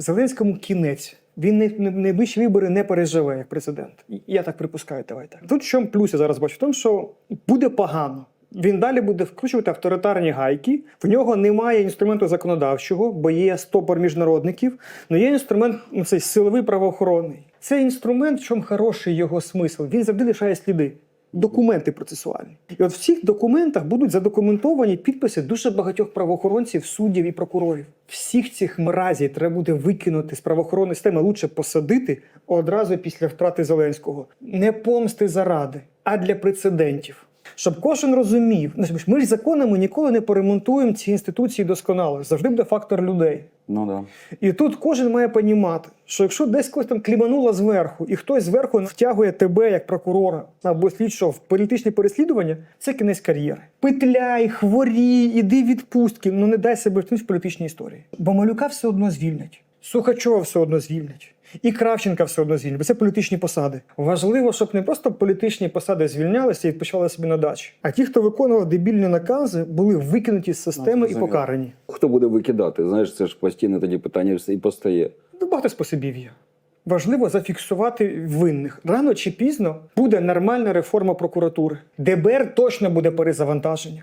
Зеленському кінець. Він не, не, найближчі вибори не переживе як президент. Я так припускаю, давайте. Тут що плюс я зараз бачу в тому, що буде погано. Він далі буде вкручувати авторитарні гайки. В нього немає інструменту законодавчого, бо є стопор міжнародників, але є інструмент ну, цей силовий правоохоронний. Цей інструмент, в чому хороший його смисл, він завжди лишає сліди. Документи процесуальні. І от в цих документах будуть задокументовані підписи дуже багатьох правоохоронців, суддів і прокурорів. Всіх цих мразів треба буде викинути з правоохоронної системи, лучше посадити одразу після втрати Зеленського. Не помсти заради, а для прецедентів. Щоб кожен розумів, ну, ми ж законами ніколи не поремонтуємо ці інституції досконало. Завжди буде фактор людей. Ну да. І тут кожен має понімати, що якщо десь когось там клімануло зверху, і хтось зверху втягує тебе як прокурора або слідчого в політичне переслідування, це кінець кар'єри. Петляй, хворій, іди відпустки, ну не дай себе в політичній історії. Бо малюка все одно звільнять, Сухачова все одно звільнять. І Кравченка все одно звільнять, бо це політичні посади. Важливо, щоб не просто політичні посади звільнялися і відпочивали собі на дачі, а ті, хто виконував дебільні накази, були викинуті з системи і покарані. Хто буде викидати? Знаєш, це ж постійне тоді питання і постає. Ну, Багато способів є. Важливо зафіксувати винних. Рано чи пізно буде нормальна реформа прокуратури. ДБР точно буде перезавантаження.